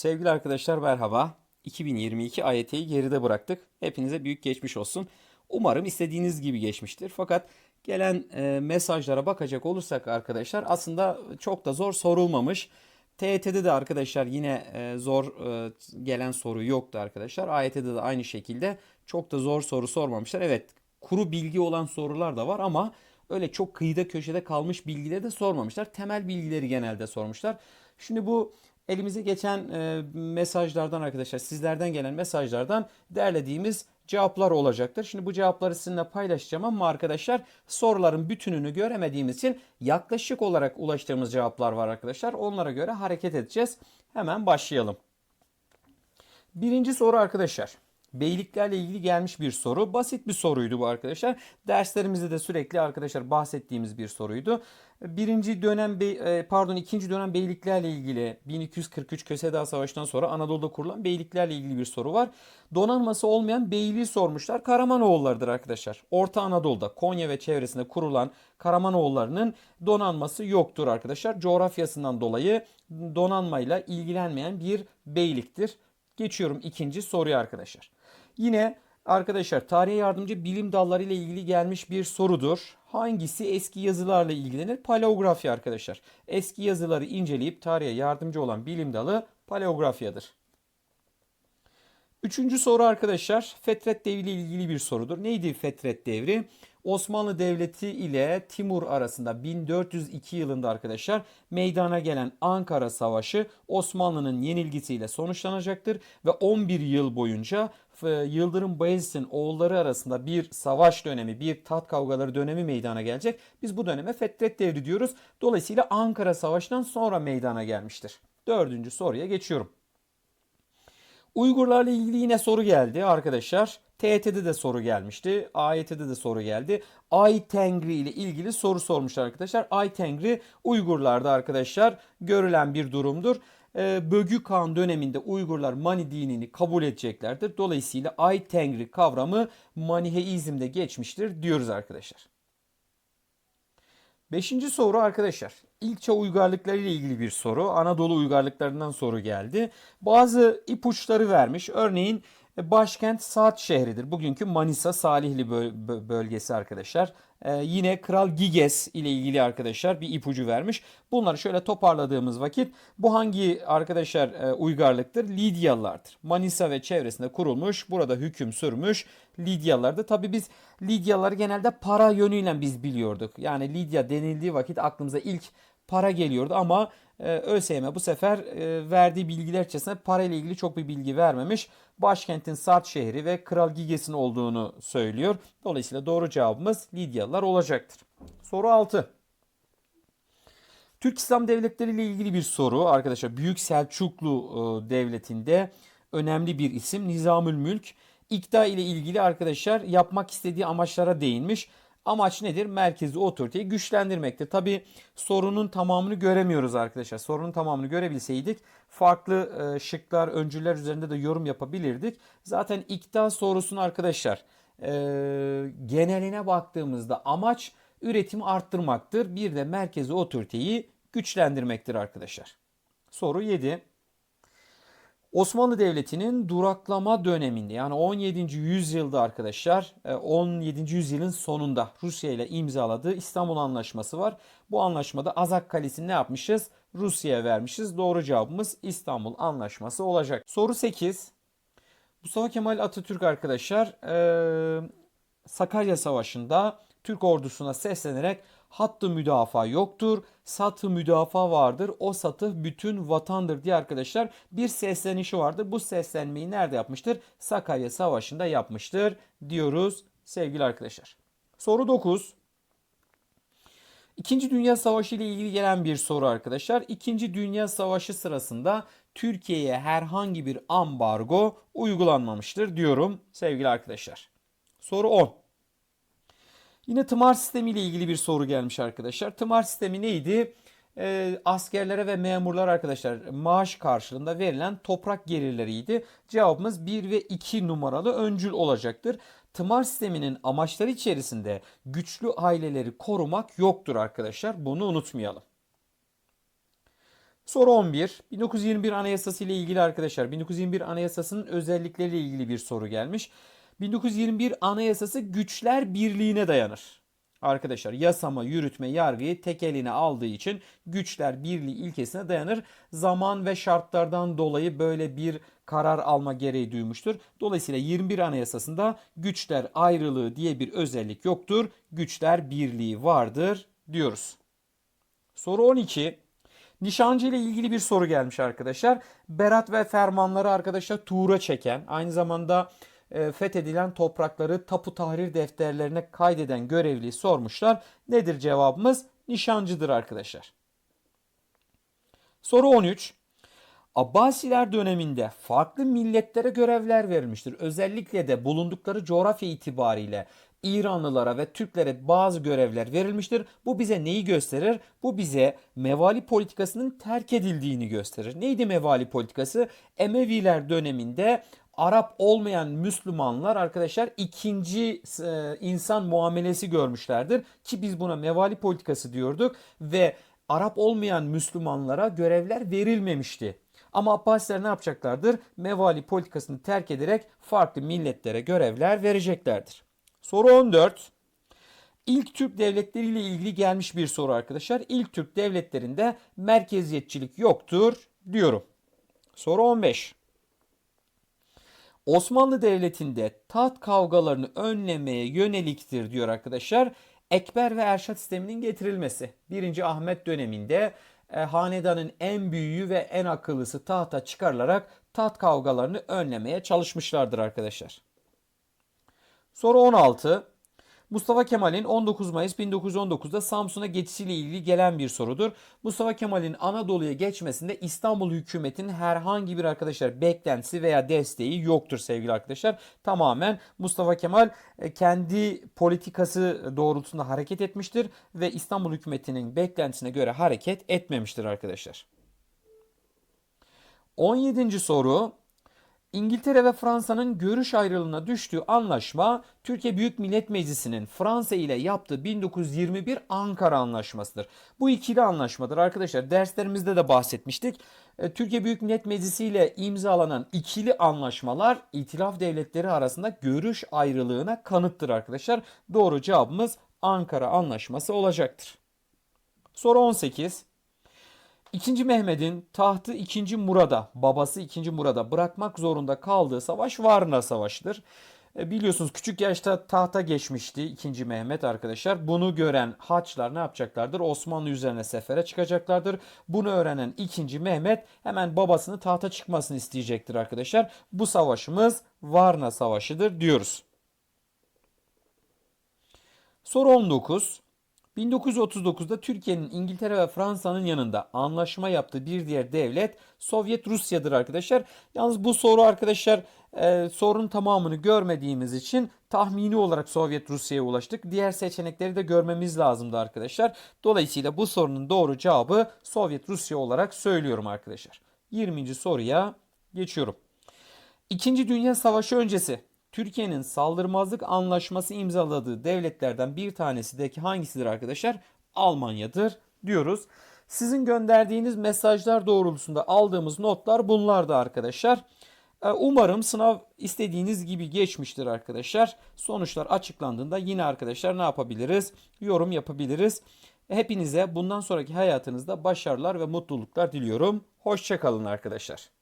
Sevgili arkadaşlar merhaba. 2022 AYT'yi geride bıraktık. Hepinize büyük geçmiş olsun. Umarım istediğiniz gibi geçmiştir. Fakat gelen e, mesajlara bakacak olursak arkadaşlar aslında çok da zor sorulmamış. TYT'de de arkadaşlar yine e, zor e, gelen soru yoktu arkadaşlar. AYT'de de aynı şekilde çok da zor soru sormamışlar. Evet kuru bilgi olan sorular da var ama öyle çok kıyıda köşede kalmış bilgileri de sormamışlar. Temel bilgileri genelde sormuşlar. Şimdi bu elimize geçen e, mesajlardan arkadaşlar sizlerden gelen mesajlardan derlediğimiz cevaplar olacaktır. Şimdi bu cevapları sizinle paylaşacağım ama arkadaşlar soruların bütününü göremediğimiz için yaklaşık olarak ulaştığımız cevaplar var arkadaşlar. Onlara göre hareket edeceğiz. Hemen başlayalım. Birinci soru arkadaşlar. Beyliklerle ilgili gelmiş bir soru. Basit bir soruydu bu arkadaşlar. Derslerimizde de sürekli arkadaşlar bahsettiğimiz bir soruydu. Birinci dönem e, pardon ikinci dönem beyliklerle ilgili 1243 Köse Savaşı'ndan sonra Anadolu'da kurulan beyliklerle ilgili bir soru var. Donanması olmayan beyliği sormuşlar. Karamanoğullarıdır arkadaşlar. Orta Anadolu'da Konya ve çevresinde kurulan Karamanoğullarının donanması yoktur arkadaşlar. Coğrafyasından dolayı donanmayla ilgilenmeyen bir beyliktir. Geçiyorum ikinci soruya arkadaşlar. Yine arkadaşlar tarihe yardımcı bilim dalları ile ilgili gelmiş bir sorudur. Hangisi eski yazılarla ilgilenir? Paleografya arkadaşlar. Eski yazıları inceleyip tarihe yardımcı olan bilim dalı paleografyadır. Üçüncü soru arkadaşlar Fetret Devri ile ilgili bir sorudur. Neydi Fetret Devri? Osmanlı Devleti ile Timur arasında 1402 yılında arkadaşlar meydana gelen Ankara Savaşı Osmanlı'nın yenilgisiyle sonuçlanacaktır ve 11 yıl boyunca e, Yıldırım Bayezid'in oğulları arasında bir savaş dönemi, bir tat kavgaları dönemi meydana gelecek. Biz bu döneme Fetret Devri diyoruz. Dolayısıyla Ankara Savaşı'ndan sonra meydana gelmiştir. Dördüncü soruya geçiyorum. Uygurlarla ilgili yine soru geldi arkadaşlar. TYT'de de soru gelmişti. AYT'de de soru geldi. Ay Tengri ile ilgili soru sormuşlar arkadaşlar. Ay Tengri Uygurlarda arkadaşlar görülen bir durumdur. Ee, Bögü Kağan döneminde Uygurlar Mani dinini kabul edeceklerdir. Dolayısıyla Ay Tengri kavramı Maniheizm'de geçmiştir diyoruz arkadaşlar. Beşinci soru arkadaşlar. İlkçe uygarlıkları ile ilgili bir soru. Anadolu uygarlıklarından soru geldi. Bazı ipuçları vermiş. Örneğin başkent Saat şehridir. Bugünkü Manisa Salihli böl- bölgesi arkadaşlar. Ee, yine Kral Giges ile ilgili arkadaşlar bir ipucu vermiş. Bunları şöyle toparladığımız vakit bu hangi arkadaşlar e, uygarlıktır? Lidyalılardır. Manisa ve çevresinde kurulmuş, burada hüküm sürmüş Lidyalılardı. Tabi biz Lidyalıları genelde para yönüyle biz biliyorduk. Yani Lidya denildiği vakit aklımıza ilk para geliyordu ama e, ÖSYM bu sefer e, verdiği bilgiler içerisinde para ile ilgili çok bir bilgi vermemiş. Başkentin Sart şehri ve Kral Giges'in olduğunu söylüyor. Dolayısıyla doğru cevabımız Lidyalılar olacaktır. Soru 6. Türk İslam devletleri ile ilgili bir soru arkadaşlar. Büyük Selçuklu e, devletinde önemli bir isim Nizamül Mülk. İkta ile ilgili arkadaşlar yapmak istediği amaçlara değinmiş. Amaç nedir? Merkezi otoriteyi güçlendirmektir. Tabi sorunun tamamını göremiyoruz arkadaşlar. Sorunun tamamını görebilseydik farklı e, şıklar, öncüler üzerinde de yorum yapabilirdik. Zaten ikta sorusunu arkadaşlar e, geneline baktığımızda amaç üretimi arttırmaktır. Bir de merkezi otoriteyi güçlendirmektir arkadaşlar. Soru 7. Osmanlı Devleti'nin duraklama döneminde yani 17. yüzyılda arkadaşlar 17. yüzyılın sonunda Rusya ile imzaladığı İstanbul Anlaşması var. Bu anlaşmada Azak Kalesi'ni ne yapmışız? Rusya'ya vermişiz. Doğru cevabımız İstanbul Anlaşması olacak. Soru 8. Mustafa Kemal Atatürk arkadaşlar Sakarya Savaşı'nda Türk ordusuna seslenerek hattı müdafaa yoktur, satı müdafaa vardır, o satı bütün vatandır diye arkadaşlar bir seslenişi vardır. Bu seslenmeyi nerede yapmıştır? Sakarya Savaşı'nda yapmıştır diyoruz sevgili arkadaşlar. Soru 9. İkinci Dünya Savaşı ile ilgili gelen bir soru arkadaşlar. İkinci Dünya Savaşı sırasında Türkiye'ye herhangi bir ambargo uygulanmamıştır diyorum sevgili arkadaşlar. Soru 10. Yine tımar sistemi ile ilgili bir soru gelmiş arkadaşlar. Tımar sistemi neydi? Ee, askerlere ve memurlar arkadaşlar maaş karşılığında verilen toprak gelirleriydi. Cevabımız 1 ve 2 numaralı öncül olacaktır. Tımar sisteminin amaçları içerisinde güçlü aileleri korumak yoktur arkadaşlar. Bunu unutmayalım. Soru 11. 1921 Anayasası ile ilgili arkadaşlar 1921 Anayasası'nın özellikleriyle ilgili bir soru gelmiş. 1921 Anayasası güçler birliğine dayanır. Arkadaşlar yasama, yürütme, yargıyı tek eline aldığı için güçler birliği ilkesine dayanır. Zaman ve şartlardan dolayı böyle bir karar alma gereği duymuştur. Dolayısıyla 21 Anayasası'nda güçler ayrılığı diye bir özellik yoktur. Güçler birliği vardır diyoruz. Soru 12. Nişancı ile ilgili bir soru gelmiş arkadaşlar. Berat ve fermanları arkadaşlar Tuğra çeken, aynı zamanda fethedilen toprakları tapu tahrir defterlerine kaydeden görevliyi sormuşlar. Nedir cevabımız? Nişancıdır arkadaşlar. Soru 13. Abbasiler döneminde farklı milletlere görevler verilmiştir. Özellikle de bulundukları coğrafya itibariyle İranlılara ve Türklere bazı görevler verilmiştir. Bu bize neyi gösterir? Bu bize mevali politikasının terk edildiğini gösterir. Neydi mevali politikası? Emeviler döneminde Arap olmayan Müslümanlar arkadaşlar ikinci e, insan muamelesi görmüşlerdir ki biz buna mevali politikası diyorduk ve Arap olmayan Müslümanlara görevler verilmemişti. Ama Abbasiler ne yapacaklardır? Mevali politikasını terk ederek farklı milletlere görevler vereceklerdir. Soru 14. İlk Türk devletleriyle ilgili gelmiş bir soru arkadaşlar. İlk Türk devletlerinde merkeziyetçilik yoktur diyorum. Soru 15. Osmanlı Devleti'nde taht kavgalarını önlemeye yöneliktir diyor arkadaşlar. Ekber ve Erşat sisteminin getirilmesi. 1. Ahmet döneminde e, hanedanın en büyüğü ve en akıllısı tahta çıkarılarak taht kavgalarını önlemeye çalışmışlardır arkadaşlar. Soru 16. Mustafa Kemal'in 19 Mayıs 1919'da Samsun'a geçişiyle ilgili gelen bir sorudur. Mustafa Kemal'in Anadolu'ya geçmesinde İstanbul hükümetinin herhangi bir arkadaşlar beklentisi veya desteği yoktur sevgili arkadaşlar. Tamamen Mustafa Kemal e, kendi politikası doğrultusunda hareket etmiştir ve İstanbul hükümetinin beklentisine göre hareket etmemiştir arkadaşlar. 17. soru İngiltere ve Fransa'nın görüş ayrılığına düştüğü anlaşma Türkiye Büyük Millet Meclisi'nin Fransa ile yaptığı 1921 Ankara Anlaşması'dır. Bu ikili anlaşmadır arkadaşlar. Derslerimizde de bahsetmiştik. E, Türkiye Büyük Millet Meclisi ile imzalanan ikili anlaşmalar itilaf devletleri arasında görüş ayrılığına kanıttır arkadaşlar. Doğru cevabımız Ankara Anlaşması olacaktır. Soru 18. İkinci Mehmet'in tahtı 2. Murad'a, babası 2. Murad'a bırakmak zorunda kaldığı savaş Varna Savaşı'dır. E, biliyorsunuz küçük yaşta tahta geçmişti 2. Mehmet arkadaşlar. Bunu gören Haçlar ne yapacaklardır? Osmanlı üzerine sefere çıkacaklardır. Bunu öğrenen 2. Mehmet hemen babasını tahta çıkmasını isteyecektir arkadaşlar. Bu savaşımız Varna Savaşı'dır diyoruz. Soru 19. 1939'da Türkiye'nin İngiltere ve Fransa'nın yanında anlaşma yaptığı bir diğer devlet Sovyet Rusya'dır arkadaşlar. Yalnız bu soru arkadaşlar e, sorunun tamamını görmediğimiz için tahmini olarak Sovyet Rusya'ya ulaştık. Diğer seçenekleri de görmemiz lazımdı arkadaşlar. Dolayısıyla bu sorunun doğru cevabı Sovyet Rusya olarak söylüyorum arkadaşlar. 20. soruya geçiyorum. İkinci Dünya Savaşı öncesi Türkiye'nin saldırmazlık anlaşması imzaladığı devletlerden bir tanesi de ki hangisidir arkadaşlar? Almanya'dır diyoruz. Sizin gönderdiğiniz mesajlar doğrultusunda aldığımız notlar bunlardı arkadaşlar. Ee, umarım sınav istediğiniz gibi geçmiştir arkadaşlar. Sonuçlar açıklandığında yine arkadaşlar ne yapabiliriz? Yorum yapabiliriz. Hepinize bundan sonraki hayatınızda başarılar ve mutluluklar diliyorum. Hoşçakalın arkadaşlar.